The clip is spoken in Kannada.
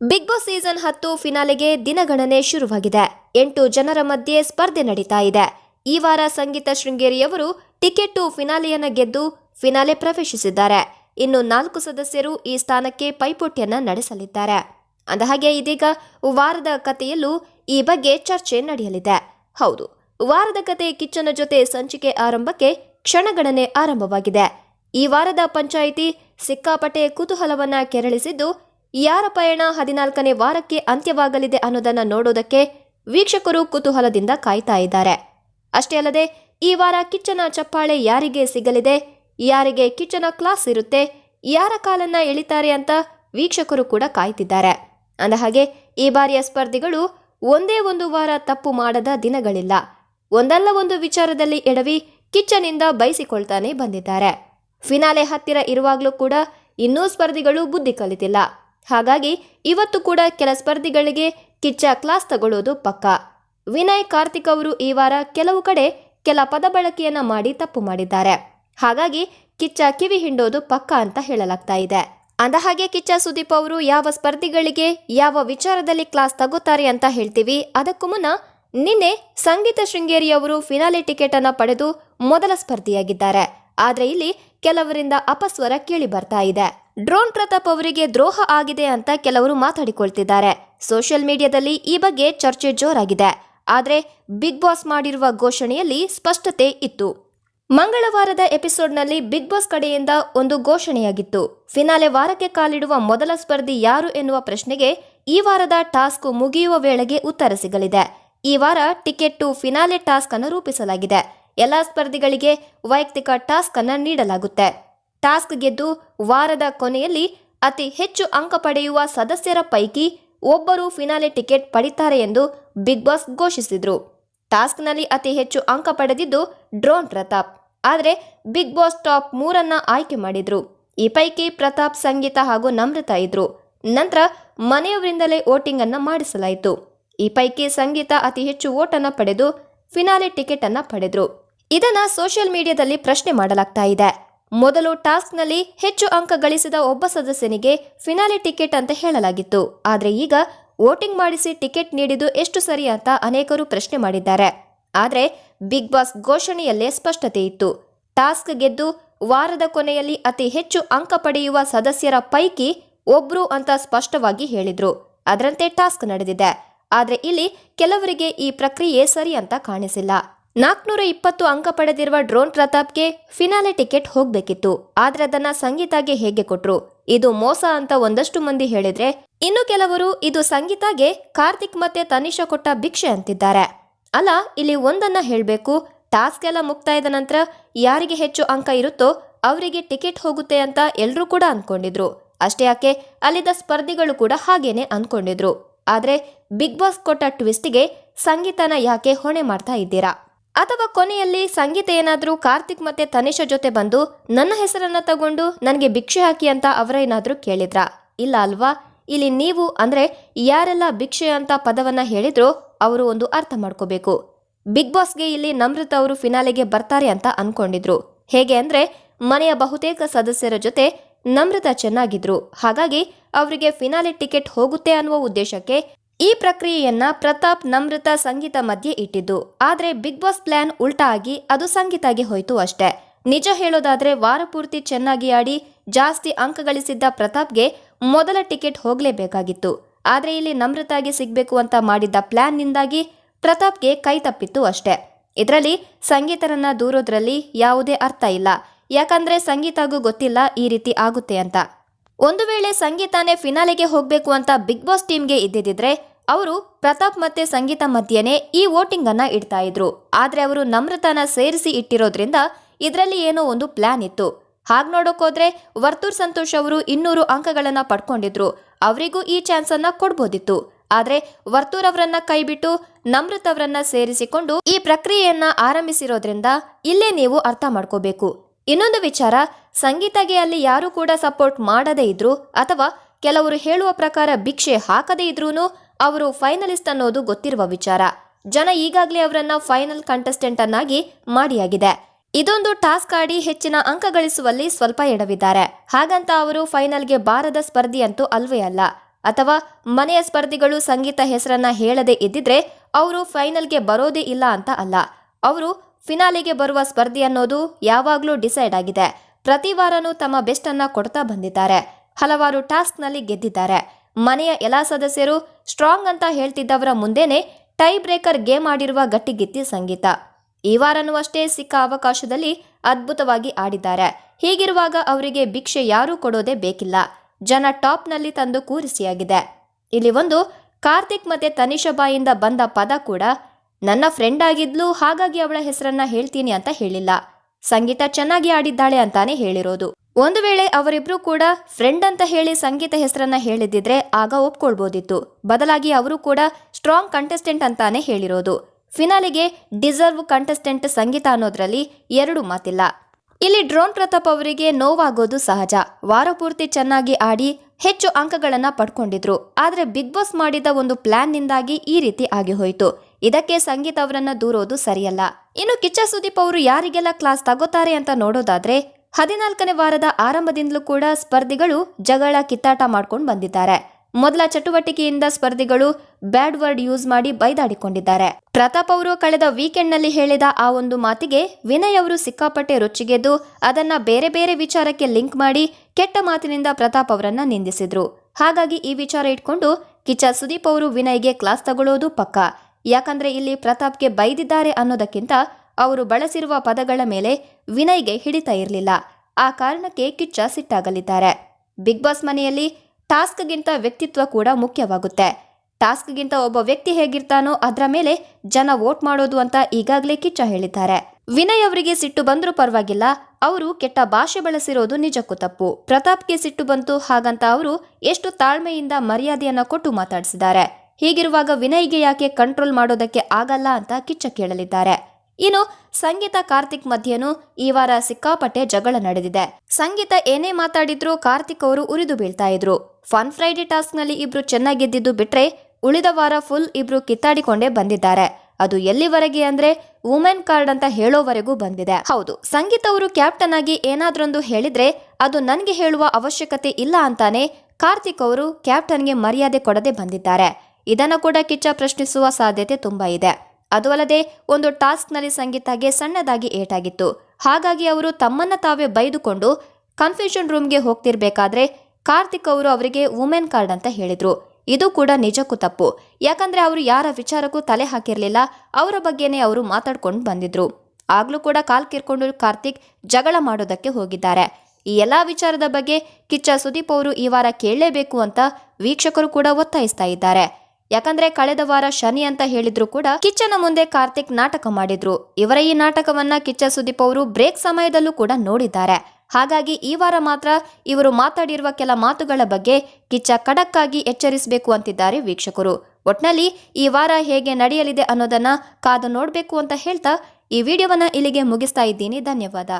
ಬಿಗ್ ಬಾಸ್ ಸೀಸನ್ ಹತ್ತು ಫಿನಾಲೆಗೆ ದಿನಗಣನೆ ಶುರುವಾಗಿದೆ. ಎಂಟು ಜನರ ಮಧ್ಯೆ ಸ್ಪರ್ಧೆ ನಡೀತಾ ಇದೆ. ಈ ವಾರ ಸಂಗೀತ ಶೃಂಗೇರಿಯವರು ಟಿಕೆಟ್ ಫಿನಾಲೆಯನ್ನ ಗೆದ್ದು ಫಿನಾಲೆ ಪ್ರವೇಶಿಸಿದ್ದಾರೆ. ಇನ್ನು ನಾಲ್ಕು ಸದಸ್ಯರು ಈ ಸ್ಥಾನಕ್ಕೆ ಪೈಪೋಟಿಯನ್ನ ನಡೆಸಲಿದ್ದಾರೆ. ಅಂದಹಾಗೆ ಇದೀಗ ವಾರದ ಕಥೆಯಲ್ಲೂ ಈ ಬಗ್ಗೆ ಚರ್ಚೆ ನಡೆಯಲಿದೆ. ಹೌದು, ವಾರದ ಕತೆ ಕಿಚ್ಚನ ಜೊತೆ ಸಂಚಿಕೆ ಆರಂಭಕ್ಕೆ ಕ್ಷಣಗಣನೆ ಆರಂಭವಾಗಿದೆ. ಈ ವಾರದ ಪಂಚಾಯಿತಿ ಸಿಕ್ಕಾಪಟ್ಟೆ ಕುತೂಹಲವನ್ನ ಕೆರಳಿಸಿದ್ದು ಯಾರ ಪಯಣ ಹದಿನಾಲ್ಕನೇ ವಾರಕ್ಕೆ ಅಂತ್ಯವಾಗಲಿದೆ ಅನ್ನೋದನ್ನು ನೋಡೋದಕ್ಕೆ ವೀಕ್ಷಕರು ಕುತೂಹಲದಿಂದ ಕಾಯ್ತಾ ಇದ್ದಾರೆ. ಅಷ್ಟೇ ಅಲ್ಲದೆ, ಈ ವಾರ ಕಿಚ್ಚನ ಚಪ್ಪಾಳೆ ಯಾರಿಗೆ ಸಿಗಲಿದೆ, ಯಾರಿಗೆ ಕಿಚ್ಚನ ಕ್ಲಾಸ್ ಇರುತ್ತೆ, ಯಾರ ಕಾಲನ್ನ ಎಳಿತಾರೆ ಅಂತ ವೀಕ್ಷಕರು ಕೂಡ ಕಾಯ್ತಿದ್ದಾರೆ. ಅಂದಹಾಗೆ ಈ ಬಾರಿಯ ಸ್ಪರ್ಧಿಗಳು ಒಂದೇ ಒಂದು ವಾರ ತಪ್ಪು ಮಾಡದ ದಿನಗಳಿಲ್ಲ. ಒಂದಲ್ಲ ಒಂದು ವಿಚಾರದಲ್ಲಿ ಎಡವಿ ಕಿಚ್ಚನಿಂದ ಬಯಸಿಕೊಳ್ತಾನೆ ಬಂದಿದ್ದಾರೆ. ಫಿನಾಲೆ ಹತ್ತಿರ ಇರುವಾಗಲೂ ಕೂಡ ಇನ್ನೂ ಸ್ಪರ್ಧಿಗಳು ಬುದ್ಧಿ ಕಲಿತಿಲ್ಲ. ಹಾಗಾಗಿ ಇವತ್ತು ಕೂಡ ಕೆಲ ಸ್ಪರ್ಧಿಗಳಿಗೆ ಕಿಚ್ಚ ಕ್ಲಾಸ್ ತಗೊಳ್ಳೋದು ಪಕ್ಕ. ವಿನಯ್ ಕಾರ್ತಿಕ್ ಅವರು ಈ ವಾರ ಕೆಲವು ಕಡೆ ಕೆಲ ಪದ ಬಳಕೆಯನ್ನು ಮಾಡಿ ತಪ್ಪು ಮಾಡಿದ್ದಾರೆ. ಹಾಗಾಗಿ ಕಿಚ್ಚ ಕಿವಿ ಹಿಂಡೋದು ಪಕ್ಕ ಅಂತ ಹೇಳಲಾಗ್ತಾ ಇದೆ. ಅಂದಹಾಗೆ ಕಿಚ್ಚ ಸುದೀಪ್ ಅವರು ಯಾವ ಸ್ಪರ್ಧಿಗಳಿಗೆ ಯಾವ ವಿಚಾರದಲ್ಲಿ ಕ್ಲಾಸ್ ತಗೋತಾರೆ ಅಂತ ಹೇಳ್ತೀವಿ, ಅದಕ್ಕೂ ಮುನ್ನ ನಿನ್ನೆ ಸಂಗೀತ ಶೃಂಗೇರಿ ಅವರು ಫಿನಾಲೆ ಟಿಕೆಟ್ ಅನ್ನ ಪಡೆದು ಮೊದಲ ಸ್ಪರ್ಧಿಯಾಗಿದ್ದಾರೆ. ಆದ್ರೆ ಇಲ್ಲಿ ಕೆಲವರಿಂದ ಅಪಸ್ವರ ಕೇಳಿ ಬರ್ತಾ ಇದೆ. ಡ್ರೋನ್ ಪ್ರತಾಪ್ ಅವರಿಗೆ ದ್ರೋಹ ಆಗಿದೆ ಅಂತ ಕೆಲವರು ಮಾತಾಡಿಕೊಳ್ತಿದ್ದಾರೆ. ಸೋಷಿಯಲ್ ಮೀಡಿಯಾದಲ್ಲಿ ಈ ಬಗ್ಗೆ ಚರ್ಚೆ ಜೋರಾಗಿದೆ. ಆದರೆ ಬಿಗ್ ಬಾಸ್ ಮಾಡಿರುವ ಘೋಷಣೆಯಲ್ಲಿ ಸ್ಪಷ್ಟತೆ ಇತ್ತು. ಮಂಗಳವಾರದ ಎಪಿಸೋಡ್ನಲ್ಲಿ ಬಿಗ್ ಬಾಸ್ ಕಡೆಯಿಂದ ಒಂದು ಘೋಷಣೆಯಾಗಿತ್ತು. ಫಿನಾಲೆ ವಾರಕ್ಕೆ ಕಾಲಿಡುವ ಮೊದಲ ಸ್ಪರ್ಧಿ ಯಾರು ಎನ್ನುವ ಪ್ರಶ್ನೆಗೆ ಈ ವಾರದ ಟಾಸ್ಕ್ ಮುಗಿಯುವ ವೇಳೆಗೆ ಉತ್ತರ ಸಿಗಲಿದೆ. ಈ ವಾರ ಟಿಕೆಟ್ ಟು ಫಿನಾಲೆ ಟಾಸ್ಕ್ ಅನ್ನು ರೂಪಿಸಲಾಗಿದೆ. ಎಲ್ಲ ಸ್ಪರ್ಧಿಗಳಿಗೆ ವೈಯಕ್ತಿಕ ಟಾಸ್ಕ್ ಅನ್ನು ನೀಡಲಾಗುತ್ತೆ. ಟಾಸ್ಕ್ ಗೆದ್ದು ವಾರದ ಕೊನೆಯಲ್ಲಿ ಅತಿ ಹೆಚ್ಚು ಅಂಕ ಪಡೆಯುವ ಸದಸ್ಯರ ಪೈಕಿ ಒಬ್ಬರು ಫಿನಾಲೆ ಟಿಕೆಟ್ ಪಡಿತಾರೆ ಎಂದು ಬಿಗ್ ಬಾಸ್ ಘೋಷಿಸಿದ್ರು. ಟಾಸ್ಕ್ನಲ್ಲಿ ಅತಿ ಹೆಚ್ಚು ಅಂಕ ಪಡೆದಿದ್ದು ಡ್ರೋನ್ ಪ್ರತಾಪ್. ಆದರೆ ಬಿಗ್ ಬಾಸ್ ಟಾಪ್ ಮೂರನ್ನ ಆಯ್ಕೆ ಮಾಡಿದ್ರು. ಈ ಪೈಕಿ ಪ್ರತಾಪ್, ಸಂಗೀತ ಹಾಗೂ ನಮ್ರತಾ ಇದ್ರು. ನಂತರ ಮನೆಯವರಿಂದಲೇ ವೋಟಿಂಗ್ ಅನ್ನು ಮಾಡಿಸಲಾಯಿತು. ಈ ಪೈಕಿ ಸಂಗೀತ ಅತಿ ಹೆಚ್ಚು ವೋಟನ್ನ ಪಡೆದು ಫಿನಾಲೆ ಟಿಕೆಟ್ ಅನ್ನ ಪಡೆದ್ರು. ಇದನ್ನ ಸೋಷಿಯಲ್ ಮೀಡಿಯಾದಲ್ಲಿ ಪ್ರಶ್ನೆ ಮಾಡಲಾಗ್ತಾ ಇದೆ. ಮೊದಲು ಟಾಸ್ಕ್ನಲ್ಲಿ ಹೆಚ್ಚು ಅಂಕ ಗಳಿಸಿದ ಒಬ್ಬ ಸದಸ್ಯನಿಗೆ ಫಿನಾಲೆ ಟಿಕೆಟ್ ಅಂತ ಹೇಳಲಾಗಿತ್ತು. ಆದರೆ ಈಗ ವೋಟಿಂಗ್ ಮಾಡಿಸಿ ಟಿಕೆಟ್ ನೀಡಿದ್ದು ಎಷ್ಟು ಸರಿ ಅಂತ ಅನೇಕರು ಪ್ರಶ್ನೆ ಮಾಡಿದ್ದಾರೆ. ಆದರೆ ಬಿಗ್ ಬಾಸ್ ಘೋಷಣೆಯಲ್ಲೇ ಸ್ಪಷ್ಟತೆ ಇತ್ತು. ಟಾಸ್ಕ್ ಗೆದ್ದು ವಾರದ ಕೊನೆಯಲ್ಲಿ ಅತಿ ಹೆಚ್ಚು ಅಂಕ ಪಡೆಯುವ ಸದಸ್ಯರ ಪೈಕಿ ಒಬ್ರು ಅಂತ ಸ್ಪಷ್ಟವಾಗಿ ಹೇಳಿದ್ರು. ಅದರಂತೆ ಟಾಸ್ಕ್ ನಡೆದಿದೆ. ಆದರೆ ಇಲ್ಲಿ ಕೆಲವರಿಗೆ ಈ ಪ್ರಕ್ರಿಯೆ ಸರಿ ಅಂತ ಕಾಣಿಸಿಲ್ಲ. ನಾಲ್ಕುನೂರ ಇಪ್ಪತ್ತು ಅಂಕ ಪಡೆದಿರುವ ಡ್ರೋನ್ ಪ್ರತಾಪ್ಗೆ ಫಿನಾಲೆ ಟಿಕೆಟ್ ಹೋಗ್ಬೇಕಿತ್ತು. ಆದ್ರೆ ಅದನ್ನ ಸಂಗೀತಾಗೆ ಹೇಗೆ ಕೊಟ್ರು? ಇದು ಮೋಸ ಅಂತ ಒಂದಷ್ಟು ಮಂದಿ ಹೇಳಿದ್ರೆ, ಇನ್ನು ಕೆಲವರು ಇದು ಸಂಗೀತಾಗೆ ಕಾರ್ತಿಕ್ ಮತ್ತೆ ತನಿಷಾ ಕೊಟ್ಟ ಭಿಕ್ಷೆ ಅಂತಿದ್ದಾರೆ. ಅಲ್ಲ, ಇಲ್ಲಿ ಒಂದನ್ನ ಹೇಳಬೇಕು. ಟಾಸ್ಕ್ ಎಲ್ಲ ಮುಕ್ತಾಯದ ನಂತರ ಯಾರಿಗೆ ಹೆಚ್ಚು ಅಂಕ ಇರುತ್ತೋ ಅವರಿಗೆ ಟಿಕೆಟ್ ಹೋಗುತ್ತೆ ಅಂತ ಎಲ್ಲರೂ ಕೂಡ ಅನ್ಕೊಂಡಿದ್ರು. ಅಷ್ಟೇ ಯಾಕೆ, ಅಲ್ಲಿದ್ದ ಸ್ಪರ್ಧಿಗಳು ಕೂಡ ಹಾಗೇನೆ ಅನ್ಕೊಂಡಿದ್ರು. ಆದ್ರೆ ಬಿಗ್ ಬಾಸ್ ಕೊಟ್ಟ ಟ್ವಿಸ್ಟ್ಗೆ ಸಂಗೀತನ ಯಾಕೆ ಹೊಣೆ ಮಾಡ್ತಾ ಇದ್ದೀರಾ? ಅಥವಾ ಕೊನೆಯಲ್ಲಿ ಸಂಗೀತ ಏನಾದರೂ ಕಾರ್ತಿಕ್ ಮತ್ತೆ ತನಿಷ ಜೊತೆ ಬಂದು ನನ್ನ ಹೆಸರನ್ನ ತಗೊಂಡು ನನಗೆ ಭಿಕ್ಷೆ ಹಾಕಿ ಅಂತ ಅವರೇನಾದ್ರೂ ಕೇಳಿದ್ರಾ? ಇಲ್ಲ ಅಲ್ವಾ? ಇಲ್ಲಿ ನೀವು ಅಂದರೆ ಯಾರೆಲ್ಲ ಭಿಕ್ಷೆ ಅಂತ ಪದವನ್ನು ಹೇಳಿದ್ರೋ ಅವರು ಒಂದು ಅರ್ಥ ಮಾಡ್ಕೋಬೇಕು. ಬಿಗ್ ಬಾಸ್ಗೆ ಇಲ್ಲಿ ನಮ್ರತ ಅವರು ಫಿನಾಲೆಗೆ ಬರ್ತಾರೆ ಅಂತ ಅನ್ಕೊಂಡಿದ್ರು. ಹೇಗೆ ಅಂದರೆ ಮನೆಯ ಬಹುತೇಕ ಸದಸ್ಯರ ಜೊತೆ ನಮ್ರತ ಚೆನ್ನಾಗಿದ್ರು. ಹಾಗಾಗಿ ಅವರಿಗೆ ಫಿನಾಲೆ ಟಿಕೆಟ್ ಹೋಗುತ್ತೆ ಅನ್ನುವ ಉದ್ದೇಶಕ್ಕೆ ಈ ಪ್ರಕ್ರಿಯೆಯನ್ನ ಪ್ರತಾಪ್ ನಮ್ರತ ಸಂಗೀತ ಮಧ್ಯೆ ಇಟ್ಟಿದ್ದು. ಆದ್ರೆ ಬಿಗ್ ಬಾಸ್ ಪ್ಲಾನ್ ಉಲ್ಟಾ ಆಗಿ ಅದು ಸಂಗೀತಾಗೆ ಹೋಯ್ತು ಅಷ್ಟೇ. ನಿಜ ಹೇಳೋದಾದ್ರೆ ವಾರ ಪೂರ್ತಿ ಚೆನ್ನಾಗಿ ಆಡಿ, ಜಾಸ್ತಿ ಅಂಕ ಗಳಿಸಿದ್ದ ಪ್ರತಾಪ್ಗೆ ಮೊದಲ ಟಿಕೆಟ್ ಹೋಗಲೇಬೇಕಾಗಿತ್ತು. ಆದರೆ ಇಲ್ಲಿ ನಮ್ರತಾಗೆ ಸಿಗಬೇಕು ಅಂತ ಮಾಡಿದ್ದ ಪ್ಲಾನ್ನಿಂದಾಗಿ ಪ್ರತಾಪ್ಗೆ ಕೈ ತಪ್ಪಿತ್ತು ಅಷ್ಟೇ. ಇದರಲ್ಲಿ ಸಂಗೀತರನ್ನ ದೂರೋದ್ರಲ್ಲಿ ಯಾವುದೇ ಅರ್ಥ ಇಲ್ಲ. ಯಾಕಂದ್ರೆ ಸಂಗೀತಗೂ ಗೊತ್ತಿಲ್ಲ ಈ ರೀತಿ ಆಗುತ್ತೆ ಅಂತ. ಒಂದು ವೇಳೆ ಸಂಗೀತಾನೇ ಫಿನಾಲೆಗೆ ಹೋಗಬೇಕು ಅಂತ ಬಿಗ್ ಬಾಸ್ ಟೀಮ್ಗೆ ಇದ್ದಿದ್ರೆ ಅವರು ಪ್ರತಾಪ್ ಮತ್ತೆ ಸಂಗೀತ ಮಧ್ಯೆನೇ ಈ ವೋಟಿಂಗ್ ಅನ್ನ ಇಡ್ತಾ ಇದ್ರು. ಆದ್ರೆ ಅವರು ನಮ್ರತನ ಸೇರಿಸಿ ಇಟ್ಟಿರೋದ್ರಿಂದ ಇದರಲ್ಲಿ ಏನೋ ಒಂದು ಪ್ಲಾನ್ ಇತ್ತು. ಹಾಗ್ ನೋಡೋಕೋದ್ರೆ ವರ್ತೂರ್ ಸಂತೋಷ್ ಅವರು ಇನ್ನೂರು ಅಂಕಗಳನ್ನ ಪಡ್ಕೊಂಡಿದ್ರು. ಅವರಿಗೂ ಈ ಚಾನ್ಸ್ ಕೊಡ್ಬೋದಿತ್ತು. ಆದ್ರೆ ವರ್ತೂರ್ ಅವರನ್ನ ಕೈಬಿಟ್ಟು ನಮ್ರತ್ ಅವರನ್ನ ಸೇರಿಸಿಕೊಂಡು ಈ ಪ್ರಕ್ರಿಯೆಯನ್ನ ಆರಂಭಿಸಿರೋದ್ರಿಂದ ಇಲ್ಲೇ ನೀವು ಅರ್ಥ ಮಾಡ್ಕೋಬೇಕು. ಇನ್ನೊಂದು ವಿಚಾರ, ಸಂಗೀತಗೆ ಅಲ್ಲಿ ಯಾರು ಕೂಡ ಸಪೋರ್ಟ್ ಮಾಡದೇ ಇದ್ರು ಅಥವಾ ಕೆಲವರು ಹೇಳುವ ಪ್ರಕಾರ ಭಿಕ್ಷೆ ಹಾಕದೇ ಇದ್ರೂನು ಅವರು ಫೈನಲಿಸ್ಟ್ ಅನ್ನೋದು ಗೊತ್ತಿರುವ ವಿಚಾರ. ಜನ ಈಗಾಗಲೇ ಅವರನ್ನ ಫೈನಲ್ ಕಂಟೆಸ್ಟೆಂಟ್ ಅನ್ನಾಗಿ ಮಾಡಿಯಾಗಿದೆ. ಇದೊಂದು ಟಾಸ್ಕ್ ಆಡಿ ಹೆಚ್ಚಿನ ಅಂಕ ಗಳಿಸುವಲ್ಲಿ ಸ್ವಲ್ಪ ಎಡವಿದ್ದಾರೆ. ಹಾಗಂತ ಅವರು ಫೈನಲ್ಗೆ ಬಾರದ ಸ್ಪರ್ಧಿ ಅಂತೂ ಅಲ್ವೇ ಅಲ್ಲ. ಅಥವಾ ಮನೆಯ ಸ್ಪರ್ಧಿಗಳು ಸಂಗೀತ ಹೆಸರನ್ನ ಹೇಳದೇ ಇದ್ದಿದ್ರೆ ಅವರು ಫೈನಲ್ಗೆ ಬರೋದೇ ಇಲ್ಲ ಅಂತ ಅಲ್ಲ. ಅವರು ಫಿನಾಲೆಗೆ ಬರುವ ಸ್ಪರ್ಧಿ ಅನ್ನೋದು ಯಾವಾಗಲೂ ಡಿಸೈಡ್ ಆಗಿದೆ. ಪ್ರತಿ ವಾರನೂ ತಮ್ಮ ಬೆಸ್ಟ್ ಅನ್ನ ಕೊಡ್ತಾ ಬಂದಿದ್ದಾರೆ. ಹಲವಾರು ಟಾಸ್ಕ್ನಲ್ಲಿ ಗೆದ್ದಿದ್ದಾರೆ. ಮನೆಯ ಎಲ್ಲ ಸದಸ್ಯರು ಸ್ಟ್ರಾಂಗ್ ಅಂತ ಹೇಳ್ತಿದ್ದವರ ಮುಂದೆನೆ ಟೈ ಬ್ರೇಕರ್ ಗೇಮ್ ಆಡಿರುವ ಗಟ್ಟಿಗಿತ್ತಿ ಸಂಗೀತ. ಈ ವಾರನೂ ಅಷ್ಟೇ ಸಿಕ್ಕ ಅವಕಾಶದಲ್ಲಿ ಅದ್ಭುತವಾಗಿ ಆಡಿದ್ದಾರೆ. ಹೀಗಿರುವಾಗ ಅವರಿಗೆ ಭಿಕ್ಷೆ ಯಾರೂ ಕೊಡೋದೇ ಬೇಕಿಲ್ಲ. ಜನ ಟಾಪ್ನಲ್ಲಿ ತಂದು ಕೂರಿಸಿಯಾಗಿದೆ. ಇಲ್ಲಿ ಒಂದು ಕಾರ್ತಿಕ್ ಮತ್ತೆ ತನಿಷಬಾಯಿಂದ ಬಂದ ಪದ ಕೂಡ ನನ್ನ ಫ್ರೆಂಡ್ ಆಗಿದ್ಲು, ಹಾಗಾಗಿ ಅವಳ ಹೆಸರನ್ನ ಹೇಳ್ತೀನಿ ಅಂತ ಹೇಳಿಲ್ಲ. ಸಂಗೀತ ಚೆನ್ನಾಗಿ ಆಡಿದ್ದಾಳೆ ಅಂತಾನೆ ಹೇಳಿರೋದು. ಒಂದು ವೇಳೆ ಅವರಿಬ್ರು ಕೂಡ ಫ್ರೆಂಡ್ ಅಂತ ಹೇಳಿ ಸಂಗೀತ ಹೆಸರನ್ನ ಹೇಳಿದಿದ್ರೆ ಆಗ ಒಪ್ಕೊಳ್ಬೋದಿತ್ತು. ಬದಲಾಗಿ ಅವರು ಕೂಡ ಸ್ಟ್ರಾಂಗ್ ಕಂಟೆಸ್ಟೆಂಟ್ ಅಂತಾನೆ ಹೇಳಿರೋದು. ಫಿನಾಲಿಗೆ ಡಿಸರ್ವ್ ಕಂಟೆಸ್ಟೆಂಟ್ ಸಂಗೀತ ಅನ್ನೋದ್ರಲ್ಲಿ ಎರಡು ಮಾತಿಲ್ಲ. ಇಲ್ಲಿ ಡ್ರೋನ್ ಪ್ರತಾಪ್ ಅವರಿಗೆ ನೋವಾಗೋದು ಸಹಜ. ವಾರಪೂರ್ತಿ ಚೆನ್ನಾಗಿ ಆಡಿ ಹೆಚ್ಚು ಅಂಕಗಳನ್ನ ಪಡ್ಕೊಂಡಿದ್ರು. ಆದ್ರೆ ಬಿಗ್ ಬಾಸ್ ಮಾಡಿದ ಒಂದು ಪ್ಲಾನ್ನಿಂದಾಗಿ ಈ ರೀತಿ ಆಗಿ ಹೋಯಿತು. ಇದಕ್ಕೆ ಸಂಗೀತ ಅವರನ್ನ ದೂರೋದು ಸರಿಯಲ್ಲ. ಇನ್ನು ಕಿಚ್ಚ ಸುದೀಪ್ ಅವರು ಯಾರಿಗೆಲ್ಲ ಕ್ಲಾಸ್ ತಗೋತಾರೆ ಅಂತ ನೋಡೋದಾದ್ರೆ ಹದಿನಾಲ್ಕನೇ ವಾರದ ಆರಂಭದಿಂದಲೂ ಕೂಡ ಸ್ಪರ್ಧಿಗಳು ಜಗಳ, ಕಿತ್ತಾಟ ಮಾಡ್ಕೊಂಡು ಬಂದಿದ್ದಾರೆ. ಮೊದಲ ಚಟುವಟಿಕೆಯಿಂದ ಸ್ಪರ್ಧಿಗಳು ಬ್ಯಾಡ್ ವರ್ಡ್ ಯೂಸ್ ಮಾಡಿ ಬೈದಾಡಿಕೊಂಡಿದ್ದಾರೆ. ಪ್ರತಾಪ್ ಅವರು ಕಳೆದ ವೀಕೆಂಡ್ನಲ್ಲಿ ಹೇಳಿದ ಆ ಒಂದು ಮಾತಿಗೆ ವಿನಯ್ ಅವರು ಸಿಕ್ಕಾಪಟ್ಟೆ ರೊಚ್ಚಿಗೆದ್ದು ಅದನ್ನ ಬೇರೆ ಬೇರೆ ವಿಚಾರಕ್ಕೆ ಲಿಂಕ್ ಮಾಡಿ ಕೆಟ್ಟ ಮಾತಿನಿಂದ ಪ್ರತಾಪ್ ಅವರನ್ನ ನಿಂದಿಸಿದ್ರು. ಹಾಗಾಗಿ ಈ ವಿಚಾರ ಇಟ್ಕೊಂಡು ಕಿಚ್ಚ ಸುದೀಪ್ ಅವರು ವಿನಯ್ಗೆ ಕ್ಲಾಸ್ ತಗೊಳ್ಳೋದು ಪಕ್ಕ. ಯಾಕಂದ್ರೆ ಇಲ್ಲಿ ಪ್ರತಾಪ್ಗೆ ಬೈದಿದ್ದಾರೆ ಅನ್ನೋದಕ್ಕಿಂತ ಅವರು ಬಳಸಿರುವ ಪದಗಳ ಮೇಲೆ ವಿನಯ್ಗೆ ಹಿಡಿತಾ ಇರಲಿಲ್ಲ. ಆ ಕಾರಣಕ್ಕೆ ಕಿಚ್ಚ ಸಿಟ್ಟಾಗಲಿದ್ದಾರೆ. ಬಿಗ್ ಬಾಸ್ ಮನೆಯಲ್ಲಿ ಟಾಸ್ಕ್ಗಿಂತ ವ್ಯಕ್ತಿತ್ವ ಕೂಡ ಮುಖ್ಯವಾಗುತ್ತೆ. ಟಾಸ್ಕ್ಗಿಂತ ಒಬ್ಬ ವ್ಯಕ್ತಿ ಹೇಗಿರ್ತಾನೋ ಅದರ ಮೇಲೆ ಜನ ವೋಟ್ ಮಾಡೋದು ಅಂತ ಈಗಾಗಲೇ ಕಿಚ್ಚ ಹೇಳಿದ್ದಾರೆ. ವಿನಯ್ ಅವರಿಗೆ ಸಿಟ್ಟು ಬಂದರೂ ಪರವಾಗಿಲ್ಲ, ಅವರು ಕೆಟ್ಟ ಭಾಷೆ ಬಳಸಿರೋದು ನಿಜಕ್ಕೂ ತಪ್ಪು. ಪ್ರತಾಪ್ಗೆ ಸಿಟ್ಟು ಬಂತು ಹಾಗಂತ ಅವರು ಎಷ್ಟು ತಾಳ್ಮೆಯಿಂದ ಮರ್ಯಾದೆಯನ್ನ ಕೊಟ್ಟು ಮಾತಾಡಿಸಿದ್ದಾರೆ. ಹೀಗಿರುವಾಗ ವಿನಯ್ಗೆ ಯಾಕೆ ಕಂಟ್ರೋಲ್ ಮಾಡೋದಕ್ಕೆ ಆಗಲ್ಲ ಅಂತ ಕಿಚ್ಚ ಕೇಳಲಿದ್ದಾರೆ. ಇನ್ನು ಸಂಗೀತ ಕಾರ್ತಿಕ್ ಮಧ್ಯೆನೂ ಈ ವಾರ ಸಿಕ್ಕಾಪಟ್ಟೆ ಜಗಳ ನಡೆದಿದೆ. ಸಂಗೀತ ಏನೇ ಮಾತಾಡಿದ್ರೂ ಕಾರ್ತಿಕ್ ಅವರು ಉರಿದು ಬೀಳ್ತಾ ಇದ್ರು. ಫನ್ ಫ್ರೈಡೆ ಟಾಸ್ಕ್ನಲ್ಲಿ ಇಬ್ರು ಚೆನ್ನಾಗಿ ಗೆದ್ದಿದ್ದು ಬಿಟ್ರೆ ಉಳಿದ ವಾರ ಫುಲ್ ಇಬ್ರು ಕಿತ್ತಾಡಿಕೊಂಡೇ ಬಂದಿದ್ದಾರೆ. ಅದು ಎಲ್ಲಿವರೆಗೆ ಅಂದ್ರೆ ವುಮೆನ್ ಕಾರ್ಡ್ ಅಂತ ಹೇಳೋವರೆಗೂ ಬಂದಿದೆ. ಹೌದು, ಸಂಗೀತ ಅವರು ಕ್ಯಾಪ್ಟನ್ ಆಗಿ ಏನಾದ್ರೊಂದು ಹೇಳಿದ್ರೆ ಅದು ನನಗೆ ಹೇಳುವ ಅವಶ್ಯಕತೆ ಇಲ್ಲ ಅಂತಾನೆ ಕಾರ್ತಿಕ್ ಅವರು ಕ್ಯಾಪ್ಟನ್ಗೆ ಮರ್ಯಾದೆ ಕೊಡದೆ ಬಂದಿದ್ದಾರೆ. ಇದನ್ನು ಕೂಡ ಕಿಚ್ಚ ಪ್ರಶ್ನಿಸುವ ಸಾಧ್ಯತೆ ತುಂಬಾ ಇದೆ. ಅದು ಅಲ್ಲದೆ ಒಂದು ಟಾಸ್ಕ್ನಲ್ಲಿ ಸಂಗೀತಾಗೆ ಸಣ್ಣದಾಗಿ ಏಟಾಗಿತ್ತು. ಹಾಗಾಗಿ ಅವರು ತಮ್ಮನ್ನ ತಾವೇ ಬೈದುಕೊಂಡು ಕನ್ಫ್ಯೂಷನ್ ರೂಮ್ಗೆ ಹೋಗ್ತಿರ್ಬೇಕಾದ್ರೆ ಕಾರ್ತಿಕ್ ಅವರು ಅವರಿಗೆ ವುಮೆನ್ ಕಾರ್ಡ್ ಅಂತ ಹೇಳಿದ್ರು. ಇದು ಕೂಡ ನಿಜಕ್ಕೂ ತಪ್ಪು. ಯಾಕಂದ್ರೆ ಅವರು ಯಾರ ವಿಚಾರಕ್ಕೂ ತಲೆ ಹಾಕಿರಲಿಲ್ಲ, ಅವರ ಬಗ್ಗೆನೇ ಅವರು ಮಾತಾಡ್ಕೊಂಡು ಬಂದಿದ್ರು. ಆಗ್ಲೂ ಕೂಡ ಕಾಲ್ ಕಿರ್ಕೊಂಡು ಕಾರ್ತಿಕ್ ಜಗಳ ಮಾಡೋದಕ್ಕೆ ಹೋಗಿದ್ದಾರೆ. ಈ ಎಲ್ಲಾ ವಿಚಾರದ ಬಗ್ಗೆ ಕಿಚ್ಚ ಸುದೀಪ್ ಅವರು ಈ ವಾರ ಕೇಳಲೇಬೇಕು ಅಂತ ವೀಕ್ಷಕರು ಕೂಡ ಒತ್ತಾಯಿಸ್ತಾ ಇದ್ದಾರೆ. ಯಾಕಂದ್ರೆ ಕಳೆದ ವಾರ ಶನಿ ಅಂತ ಹೇಳಿದ್ರು ಕೂಡ ಕಿಚ್ಚನ ಮುಂದೆ ಕಾರ್ತಿಕ್ ನಾಟಕ ಮಾಡಿದ್ರು. ಇವರ ಈ ನಾಟಕವನ್ನ ಕಿಚ್ಚ ಸುದೀಪ್ ಅವರು ಬ್ರೇಕ್ ಸಮಯದಲ್ಲೂ ಕೂಡ ನೋಡಿದ್ದಾರೆ. ಹಾಗಾಗಿ ಈ ವಾರ ಮಾತ್ರ ಇವರು ಮಾತಾಡಿರುವ ಕೆಲ ಮಾತುಗಳ ಬಗ್ಗೆ ಕಿಚ್ಚ ಖಡಕ್ ಆಗಿ ಎಚ್ಚರಿಸಬೇಕು ಅಂತಿದ್ದಾರೆ ವೀಕ್ಷಕರು. ಒಟ್ನಲ್ಲಿ ಈ ವಾರ ಹೇಗೆ ನಡೆಯಲಿದೆ ಅನ್ನೋದನ್ನ ಕಾದು ನೋಡಬೇಕು ಅಂತ ಹೇಳ್ತಾ ಈ ವಿಡಿಯೋವನ್ನ ಇಲ್ಲಿಗೆ ಮುಗಿಸ್ತಾ ಇದ್ದೀನಿ. ಧನ್ಯವಾದ.